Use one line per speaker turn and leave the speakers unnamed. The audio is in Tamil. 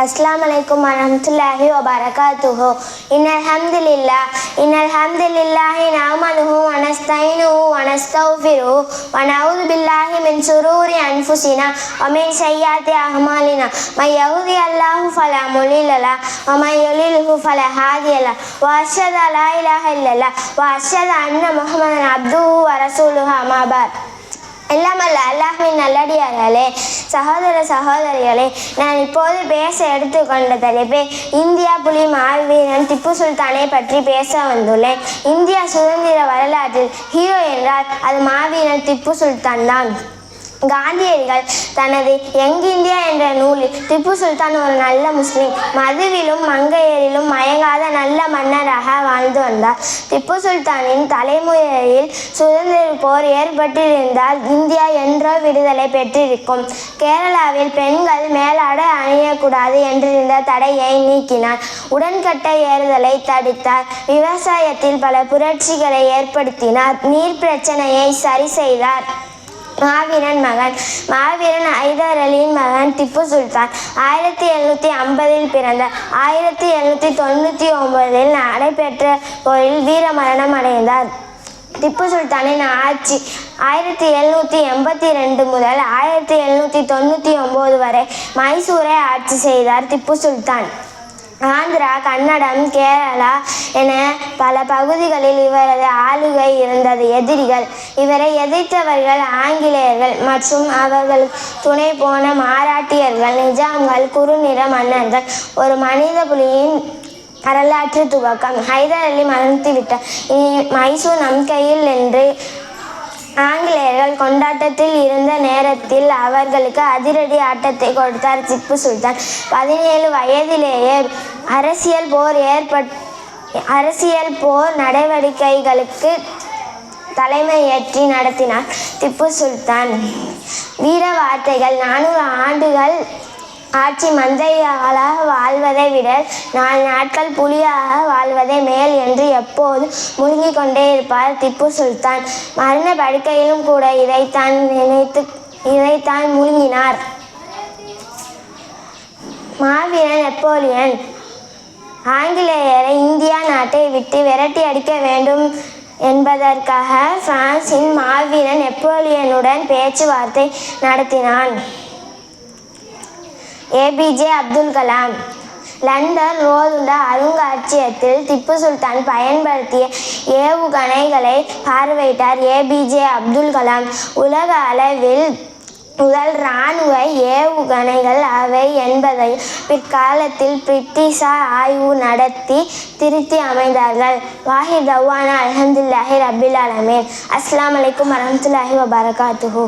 அஸ்லாம் வலைக்கும் வரமத்துல்லாஹி வபரகாத்துஹு இன் அல்ஹம்துலில்லா இன் அல்ஹம்துலில்லாஹி நாமனுஹு வனஸ்தைனுஹு வனஸ்தௌஃபிருஹு வனவுது பில்லாஹி மின் சுரூரி அன்ஃபுசினா வமின் சையாத்தி அஹ்மாலினா மை யஹுதி அல்லாஹு ஃபலா முலிலலா வமை யொலிலுஹு ஃபலா ஹாதியலா வர்ஷத் அலா இலாஹ இல்லலா வர்ஷத் அன்ன முஹம்மதன் அப்துஹு வரசூலுஹு அமாபார் எல்லாமல்ல அல்லாஹ்வின் நல்லடியார்களே சகோதர சகோதரிகளே நான் இப்போது பேச எடுத்துக்கொண்ட தலைப்பு இந்தியா புலி மாவீரன் திப்பு சுல்தானை பற்றி பேச வந்துள்ளேன். இந்தியா சுதந்திர வரலாற்றில் ஹீரோ என்றால் அது மாவீரன் திப்பு சுல்தான் தான். காந்தியடிகள் தனது யங் இந்தியா என்ற நூலில் திப்பு சுல்தான் ஒரு நல்ல முஸ்லீம். மதுவிலும் மங்கையரிலும் மயங்காத நல்ல மன்னராக வாழ்ந்து வந்தார். திப்பு சுல்தானின் தலைமுறையில் சுதந்திர போர் ஏற்பட்டிருந்தால் இந்தியா என்றோ விடுதலை பெற்றிருக்கும். கேரளாவில் பெண்கள் மேலாடை அணியக்கூடாது என்றிருந்த தடையை நீக்கினார். உடன்கட்டை ஏறுதலை தடுத்தார். விவசாயத்தில் பல புரட்சிகளை ஏற்படுத்தினார். நீர் பிரச்சனையை சரி செய்தார். மாவீரன் மகன். மாவீரன் ஐதர் அலியின் மகன் திப்பு சுல்தான். ஆயிரத்தி எழுநூற்றி ஐம்பதில் பிறந்த ஆயிரத்தி எழுநூற்றி தொண்ணூற்றி ஒன்பதில் நடைபெற்ற போரில் வீர மரணம் அடைந்தார். திப்பு சுல்தானின் ஆட்சி ஆயிரத்தி எழுநூற்றி எண்பத்தி ரெண்டு முதல் ஆயிரத்தி எழுநூற்றி தொண்ணூற்றி ஒம்பது வரை மைசூரை ஆட்சி செய்தார் திப்பு சுல்தான். ஆந்திரா கன்னடம் கேரளா என பல பகுதிகளில் இவரது ஆளுகை இருந்தது. எதிரிகள். இவரை எதிர்த்தவர்கள் ஆங்கிலேயர்கள் மற்றும் அவர்களுக்கு துணை போன மாராட்டியர்கள் நிஜாம்கள் குறுநிற மன்னர்கள். ஒரு மனித புலியின் வரலாற்று துவக்கம். ஹைதர் அலி மறந்துவிட்டார். இனி மைசூர் நம் கையில் என்று ஆங்கிலேயர்கள் கொண்டாட்டத்தில் இருந்த நேரத்தில் அவர்களுக்கு அதிரடி ஆட்டத்தை கொடுத்தார் திப்பு சுல்தான். பதினேழு வயதிலேயே அரசியல் போர் ஏற்பட் அரசியல் போர் நடவடிக்கைகளுக்கு தலைமையேற்றி நடத்தினார் திப்பு சுல்தான். வீர வார்த்தைகள் நானூறு ஆண்டுகள் ஆட்சி மந்தையாக வாழ்வதை விட நாலு நாட்கள் புலியாக வாழ்வதே மேல் என்று எப்போதும் முழுங்கிக் கொண்டே இருப்பார் திப்பு சுல்தான். மரண படுக்கையிலும் கூட இதைத்தான் நினைத்து இதைத்தான் முழுங்கினார். மாவீரன் நெப்போலியன். ஆங்கிலேயரை இந்தியா நாட்டை விட்டு விரட்டி அடிக்க வேண்டும் என்பதற்காக பிரான்சின் மாவீரன் நெப்போலியனுடன் பேச்சுவார்த்தை நடத்தினான். ஏபிஜே அப்துல் கலாம் லண்டன் ரோதுண்ட அருங்காட்சியகத்தில் திப்பு சுல்தான் பயன்படுத்திய ஏவுகணைகளை பார்வையிட்டார் ஏபிஜே அப்துல் கலாம் உலக அளவில் முதல் இராணுவ ஏவுகணைகள் அவை என்பதை பிற்காலத்தில் பிரிட்டிஷார் ஆய்வு நடத்தி திருத்தி அமைந்தார்கள். வாஹித் தவானா அலமதுல்லாஹி ரபில் அலமீன் அஸ்லாம் வலைக்கம் வரமத்துல்லாஹி வபரகாத்துஹூ.